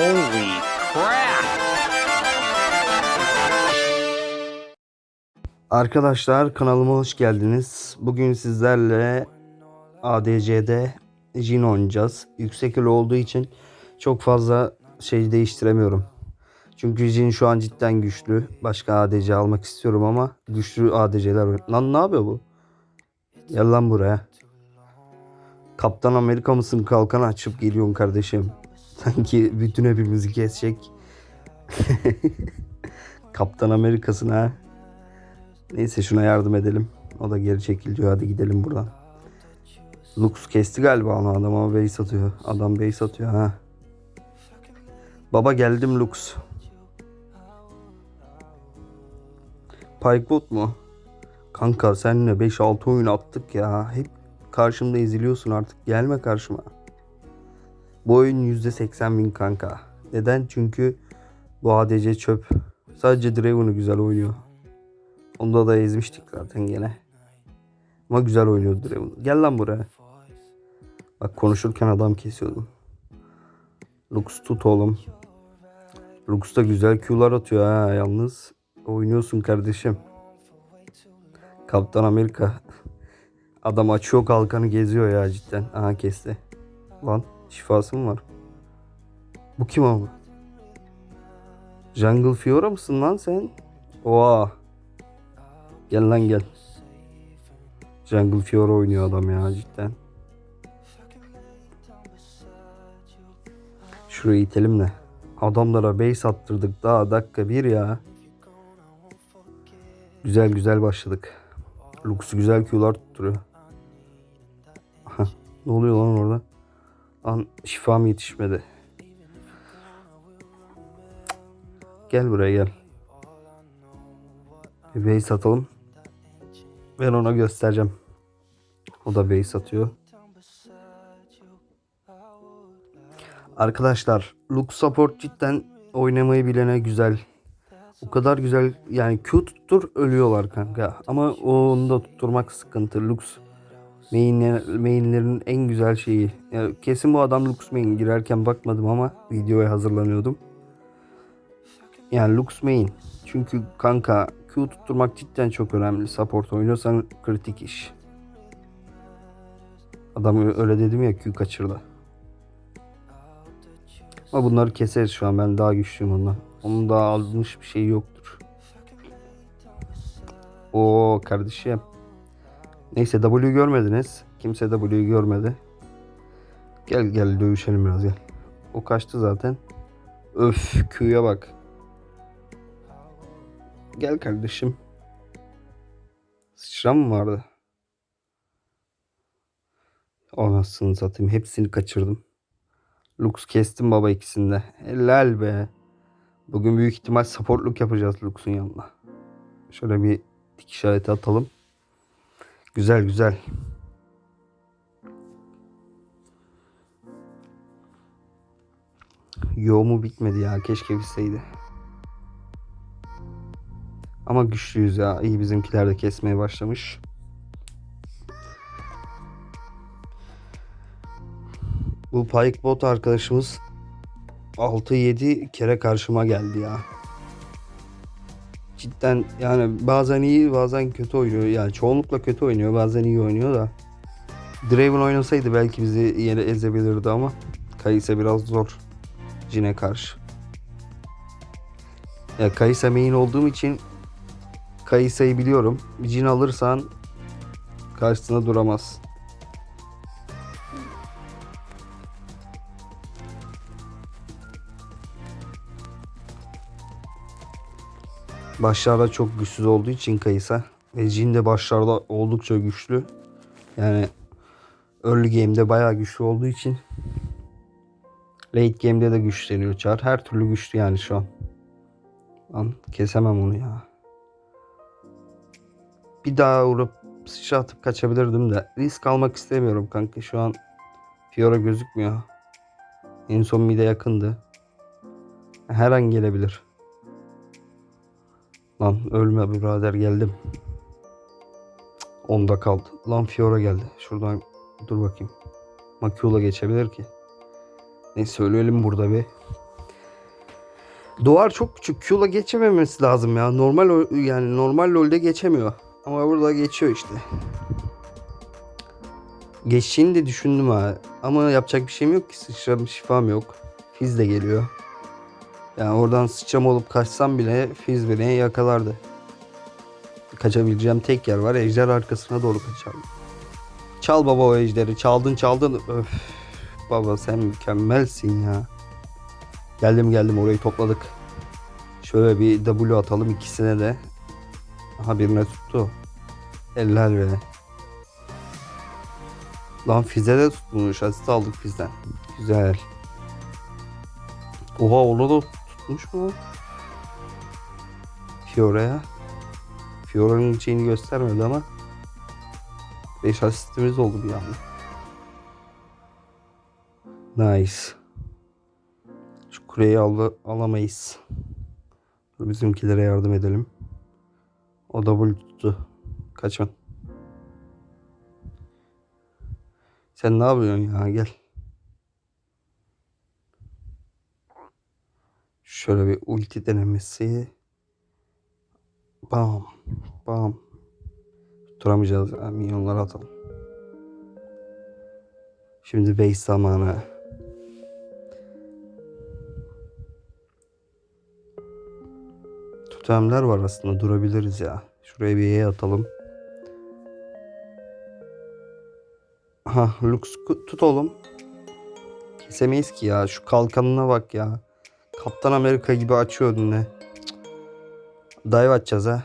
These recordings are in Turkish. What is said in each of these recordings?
Holy crap! Arkadaşlar kanalıma hoş geldiniz. Bugün sizlerle ADC'de Jin oynayacağız. Yüksek elo olduğu için çok fazla şey değiştiremiyorum. Çünkü Jin şu an cidden güçlü. Başka ADC almak istiyorum ama güçlü ADC'ler. Lan ne yapıyor bu? Gel lan buraya. Kaptan Amerika mısın kalkan açıp geliyorsun kardeşim. Sanki bütün hepimizi kesecek. Kaptan Amerika'sın ha. Neyse şuna yardım edelim. O da geri çekiliyor. Hadi gidelim buradan. Lux kesti galiba onu adam ama base atıyor. Adam base atıyor ha. Baba geldim Lux. Pikebot mu? Kanka seninle 5-6 oyun attık ya. Hep karşımda eziliyorsun artık. Gelme karşıma. Bu oyun %80 bin kanka. Neden? Çünkü bu ADC çöp. Sadece Draven'ı güzel oynuyor. Onda da ezmiştik zaten gene. Ama güzel oynuyordu Draven. Gel lan buraya. Bak konuşurken adam kesiyordum. Lux tut oğlum. Lux da güzel Q'lar atıyor ha yalnız. Oynuyorsun kardeşim. Kaptan Amerika. Adam açıyor kalkanı geziyor ya cidden. Aha kesti. Lan şifası mı var? Bu kim ama? Jungle Fiora mısın lan sen? Oha. Gel lan gel. Jungle Fiora oynuyor adam ya cidden. Şurayı itelim de. Adamlara base attırdık daha dakika bir ya. Güzel güzel başladık. Lux güzel Q'lar tutturuyor. Ne oluyor lan orada? Lan şifam yetişmedi. Gel buraya gel. Bir base atalım. Ben ona göstereceğim. O da base atıyor. Arkadaşlar Lux Support cidden oynamayı bilene güzel. O kadar güzel yani Q tuttur ölüyorlar kanka. Ama onu da tutturmak sıkıntı. Lux mainler, mainlerin en güzel şeyi. Yani kesin bu adam Lux main girerken bakmadım ama videoya hazırlanıyordum. Yani Lux main. Çünkü kanka Q tutturmak cidden çok önemli. Support oynuyorsan kritik iş. Adam öyle dedim ya Q kaçırdı. Ama bunları keseriz şu an. Ben daha güçlüyüm ondan. Onun daha almış bir şey yoktur. O kardeşim. Neyse W görmediniz. Kimse W'yu görmedi. Gel gel dövüşelim biraz gel. O kaçtı zaten. Öf Q'ya bak. Gel kardeşim. Sıçram mı vardı? Anasını satayım. Hepsini kaçırdım. Lux kestim baba ikisinde. Helal be. Bugün büyük ihtimal supportluk yapacağız Lux'un yanına. Şöyle bir dik işareti atalım. Güzel güzel. Yoğumu bitmedi ya. Keşke bitseydi. Ama güçlüyüz ya. İyi bizimkiler de kesmeye başlamış. Bu Pike Bot arkadaşımız 6-7 kere karşıma geldi ya. Cidden yani bazen iyi bazen kötü oynuyor. Yani çoğunlukla kötü oynuyor bazen iyi oynuyor da. Draven oynasaydı belki bizi yere ezebilirdi ama Kayısa biraz zor Jin'e karşı. Ya Kayısa main olduğum için Kayısa'yı biliyorum. Jin alırsan karşısına duramaz. Başlarda çok güçsüz olduğu için Kayısa ve Jin de başlarda oldukça güçlü. Yani early game'de bayağı güçlü olduğu için late game'de de güçleniyor Char. Her türlü güçlü yani şu an. Lan kesemem onu ya. Bir daha vurup sıçra atıp kaçabilirdim de risk almak istemiyorum kanka şu an Fiora gözükmüyor. En son mide yakındı. Her an gelebilir. Lan ölme birader geldim. Onda kaldı. Lan Fiora geldi. Şuradan dur bakayım. Makula geçebilir ki. Neyse ölelim burada bir. Duvar çok küçük. Q'la geçememesi lazım ya. Normal yani normal LoL'de geçemiyor. Ama burada geçiyor işte. Geçtiğini de düşündüm ha. Ama yapacak bir şeyim yok ki. Sıçram şifam yok. Fiz de geliyor. Yani oradan sıçram olup kaçsam bile Fiz beni yakalardı. Kaçabileceğim tek yer var. Ejder arkasına doğru kaçardım. Çal baba o ejderi. Çaldın çaldın. Öf. Baba sen mükemmelsin ya. Geldim geldim orayı topladık. Şöyle bir W atalım ikisine de. Aha birine tuttu. Eller be. Lan Fize de tutmuş. Asist aldık Fiz'den. Güzel. Oha onu da tutmuş mu? Fiora'ya. Fiora'nın şeyini göstermedi ama 5 asistimiz oldu bir anda. Nice. Şu kuleyi al alamayız. Dur bizimkilere yardım edelim. O double tuttu. Kaçın. Sen ne yapıyorsun ya? Gel. Şöyle bir ulti denemesi. Bam. Bam. Tutturamayacağız. ya, Minyonları atalım. Şimdi base zamanı. Totemler var aslında durabiliriz ya. Şuraya bir E atalım. Ha Lux tut oğlum. Kesemeyiz ki ya. Şu kalkanına bak ya. Kaptan Amerika gibi açıyor önüne. Dive atacağız ha.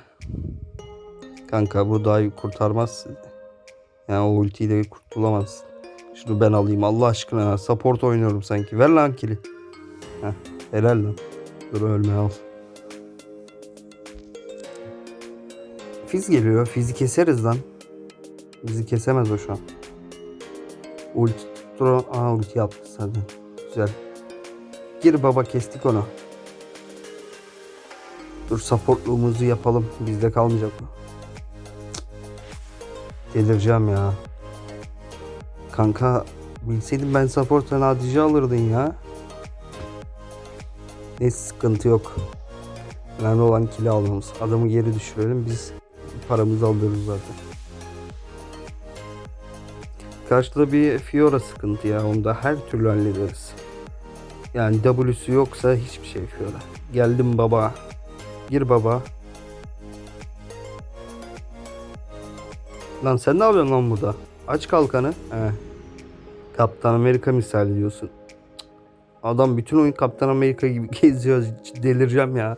Kanka bu dive kurtarmaz. Yani o ultiyle kurtulamaz. Şunu ben alayım Allah aşkına. Support oynuyorum sanki. Ver lan kili. Heh, helal lan. Dur ölme al. Fiz geliyor. Fizi keseriz lan. Bizi kesemez o şu an. Ulti tuttur. Aa ulti yaptı zaten. Güzel. Gir baba kestik onu. Dur supportluğumuzu yapalım. Bizde kalmayacak. Cık. Delireceğim ya. Kanka bilseydim ben support'tan adici alırdın ya. Neyse sıkıntı yok. Önemli olan kili almamız. Adamı geri düşürelim biz paramızı alıyoruz zaten. Karşıda bir Fiora sıkıntı ya. Onu da her türlü hallederiz. Yani W'su yoksa hiçbir şey Fiora. Geldim baba. Gir baba. Lan sen ne yapıyorsun lan burada? Aç kalkanı. He. Kaptan Amerika misali diyorsun. Adam bütün oyun Kaptan Amerika gibi geziyor. Delireceğim ya.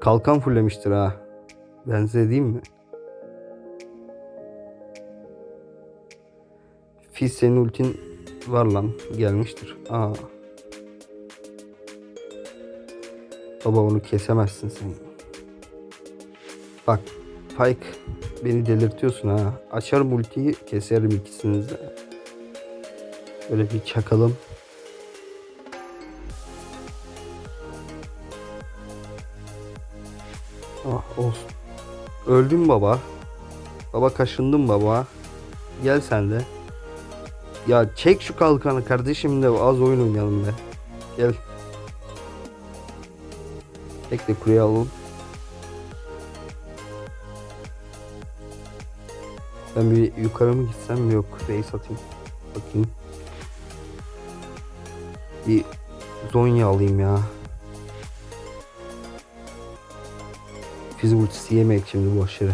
Kalkan fullemiştir ha. Ben size diyeyim mi? Fizz senin ultin var lan. Gelmiştir. Aa. Baba onu kesemezsin sen. Bak Pike beni delirtiyorsun ha. Açarım ultiyi keserim ikisinizi de. Böyle bir çakalım. Ah olsun. Öldüm baba. Baba kaşındım baba. Gel sen de. Ya çek şu kalkanı kardeşim de az oyun oynayalım be. Gel. Bekle kuleyi alalım. Ben bir yukarı mı gitsem mi yok. Base atayım. Bakayım. Bir Zonya alayım ya. Ultisi yemek şimdi boş yere.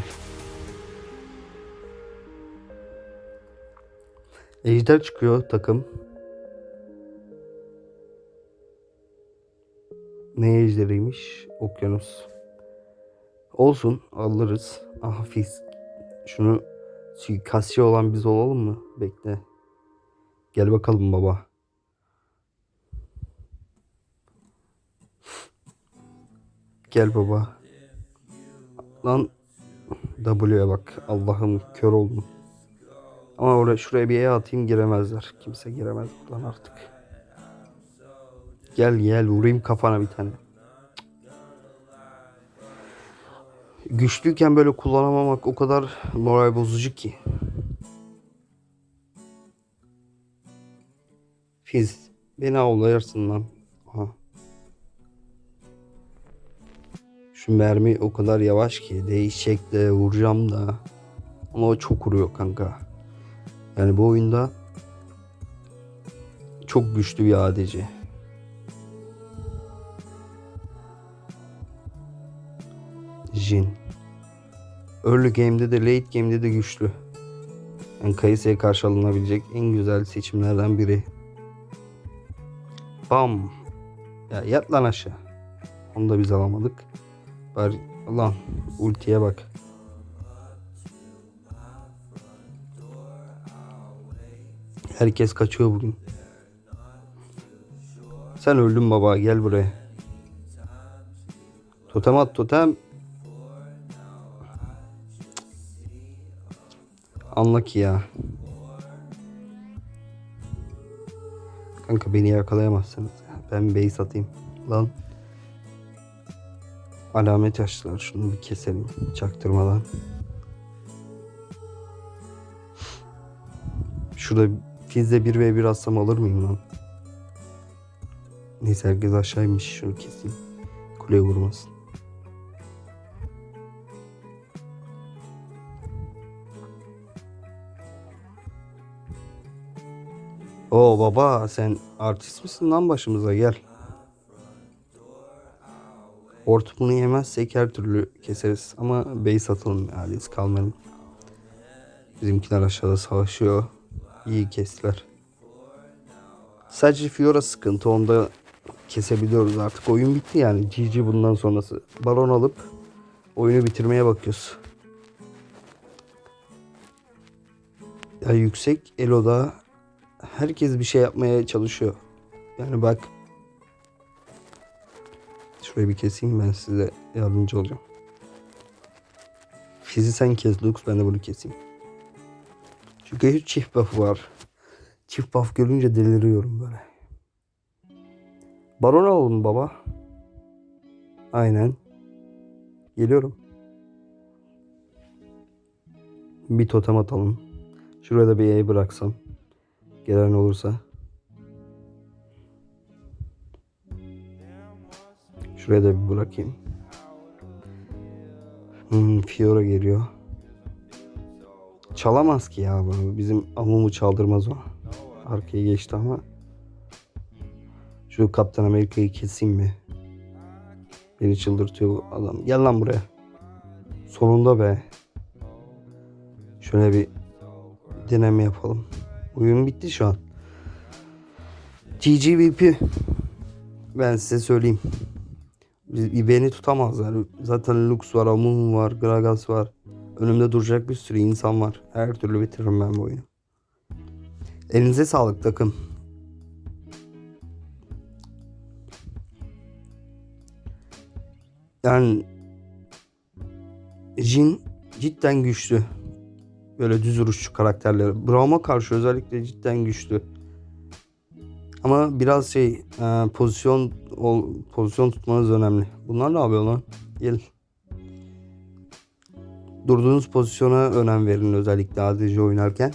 Ejder çıkıyor takım. Ne ejderiymiş? Okyanus. Olsun alırız. Aha fiz. Şunu suikastçı olan biz olalım mı? Bekle. Gel bakalım baba. Gel baba. Lan W'ye bak. Allah'ım kör oldum. Ama oraya şuraya bir E atayım giremezler. Kimse giremez buradan artık. Gel gel vurayım kafana bir tane. Güçlüyken böyle kullanamamak o kadar moral bozucu ki. Fiz. Beni avlayarsın lan. Aha. Şu mermi o kadar yavaş ki değişecek de vuracağım da. Ama o çok vuruyor kanka. Yani bu oyunda çok güçlü bir ADC. Jin. Early game'de de late game'de de güçlü. Yani Kayısı'ya karşı alınabilecek en güzel seçimlerden biri. Bam. Ya yat lan aşağı. Onu da biz alamadık. Bari lan ultiye bak. Herkes kaçıyor bugün. Sen öldün baba gel buraya. Totem at totem. Anla ki ya. Kanka beni yakalayamazsınız. Ben base atayım. Lan. Alamet açtılar. Şunu bir keselim. Çaktırmadan. Şurada Fiz'de 1v1 atsam alır mıyım lan? Neyse herkes aşağıymış. Şunu keseyim. Kuleye vurmasın. Oo baba sen artist misin lan başımıza gel. Hortumunu yemezsek her türlü keseriz ama base atalım ya risk kalmayalım. Bizimkiler aşağıda savaşıyor. İyi kestiler. Sadece Fiora sıkıntı onda kesebiliyoruz artık. Oyun bitti yani. GG bundan sonrası. Baron alıp oyunu bitirmeye bakıyoruz. Ya yüksek Elo'da herkes bir şey yapmaya çalışıyor. Yani bak şurayı bir keseyim ben size yardımcı olacağım. Fizi sen kes Lux ben de bunu keseyim. Çünkü çift buff var. Çift buff görünce deliriyorum böyle. Baron alalım baba. Aynen. Geliyorum. Bir totem atalım. Şuraya da bir E bıraksam. Gelen olursa. Şuraya da bir bırakayım. Hmm, Fiora geliyor. Çalamaz ki ya bunu. Bizim amumu çaldırmaz o. Arkaya geçti ama. Şu Kaptan Amerika'yı keseyim mi? Beni çıldırtıyor bu adam. Gel lan buraya. Sonunda be. Şöyle bir deneme yapalım. Oyun bitti şu an. GGVP. Ben size söyleyeyim. Beni tutamazlar. Zaten Lux var, Amun var, Gragas var. Önümde duracak bir sürü insan var. Her türlü bitiririm ben bu oyunu. Elinize sağlık takım. Yani Jin cidden güçlü. Böyle düz vuruşçu karakterleri. Braum'a karşı özellikle cidden güçlü. Ama biraz şey e, pozisyon pozisyon tutmanız önemli. Bunlar ne yapıyor lan? Gel. Durduğunuz pozisyona önem verin özellikle ADC oynarken.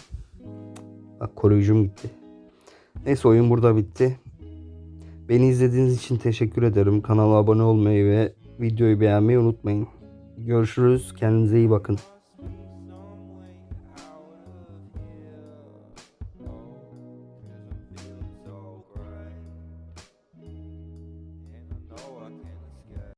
Bak koruyucum gitti. Neyse oyun burada bitti. Beni izlediğiniz için teşekkür ederim. Kanala abone olmayı ve videoyu beğenmeyi unutmayın. Görüşürüz. Kendinize iyi bakın.